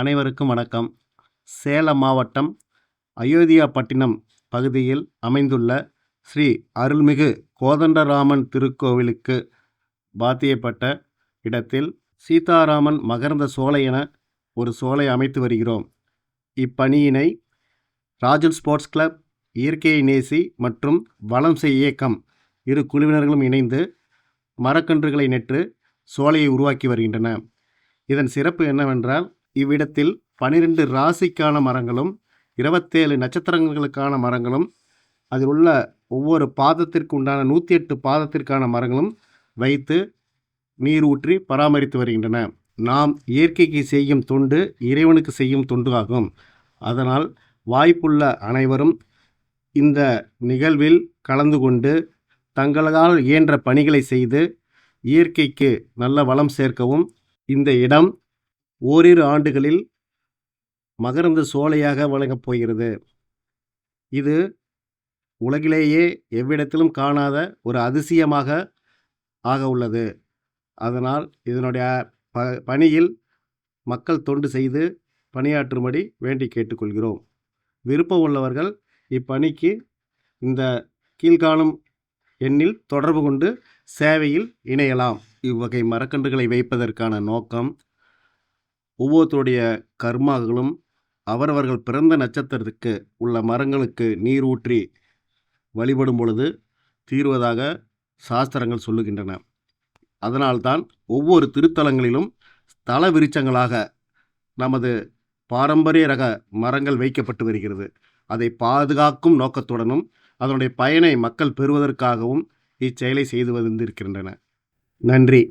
அனைவருக்கும் வணக்கம். சேலம் மாவட்டம் அயோத்தியாப்பட்டினம் பகுதியில் அமைந்துள்ள ஸ்ரீ அருள்மிகு கோதண்டராமன் திருக்கோவிலுக்கு பாத்தியப்பட்ட இடத்தில் சீதாராமன் மகர்ந்த சோலை என ஒரு சோலை அமைத்து வருகிறோம். இப்பணியினை ராஜன் ஸ்போர்ட்ஸ் கிளப் இயற்கையை நேசி மற்றும் வளம் செய் இயக்கம் இரு குழுவினர்களும் இணைந்து மரக்கன்றுகளை நெற்று சோலையை உருவாக்கி வருகின்றன. இதன் சிறப்பு என்னவென்றால் இவ்விடத்தில் பனிரெண்டு ராசிக்கான மரங்களும் இருபத்தேழு நட்சத்திரங்களுக்கான மரங்களும் அதில் உள்ள ஒவ்வொரு பாதத்திற்கு உண்டான நூற்றி எட்டு பாதத்திற்கான மரங்களும் வைத்து நீர் ஊற்றி பராமரித்து வருகின்றன. நாம் இயற்கைக்கு செய்யும் தொண்டு இறைவனுக்கு செய்யும் தொண்டு ஆகும். அதனால் வாய்ப்புள்ள அனைவரும் இந்த நிகழ்வில் கலந்து கொண்டு தங்களால் இயன்ற பணிகளை செய்து இயற்கைக்கு நல்ல வளம் சேர்க்கவும் இந்த இடம் ஓரிரு ஆண்டுகளில் மகரந்த சோலையாக வழங்கப் போகிறது. இது உலகிலேயே எவ்விடத்திலும் காணாத ஒரு அதிசயமாக ஆக உள்ளது. அதனால் இதனுடைய ப பணியில் மக்கள் தொண்டு செய்து பணியாற்றும்படி வேண்டி கேட்டுக்கொள்கிறோம். விருப்பம் உள்ளவர்கள் இப்பணிக்கு இந்த கீழ்காணும் எண்ணில் தொடர்பு கொண்டு சேவையில் இணையலாம். இவ்வகை மரக்கன்றுகளை வைப்பதற்கான நோக்கம் ஒவ்வொருத்தருடைய கர்மாக்களும் அவரவர்கள் பிறந்த நட்சத்திரத்துக்கு உள்ள மரங்களுக்கு நீர் ஊற்றி வழிபடும் பொழுது தீர்வதாக சாஸ்திரங்கள் சொல்லுகின்றன. அதனால்தான் ஒவ்வொரு திருத்தலங்களிலும் ஸ்தல விருச்சங்களாக நமது பாரம்பரிய ரக மரங்கள் வைக்கப்பட்டு வருகிறது. அதை பாதுகாக்கும் நோக்கத்துடனும் அதனுடைய பயனை மக்கள் பெறுவதற்காகவும் இச்செயலை செய்து வந்திருக்கின்றன. நன்றி.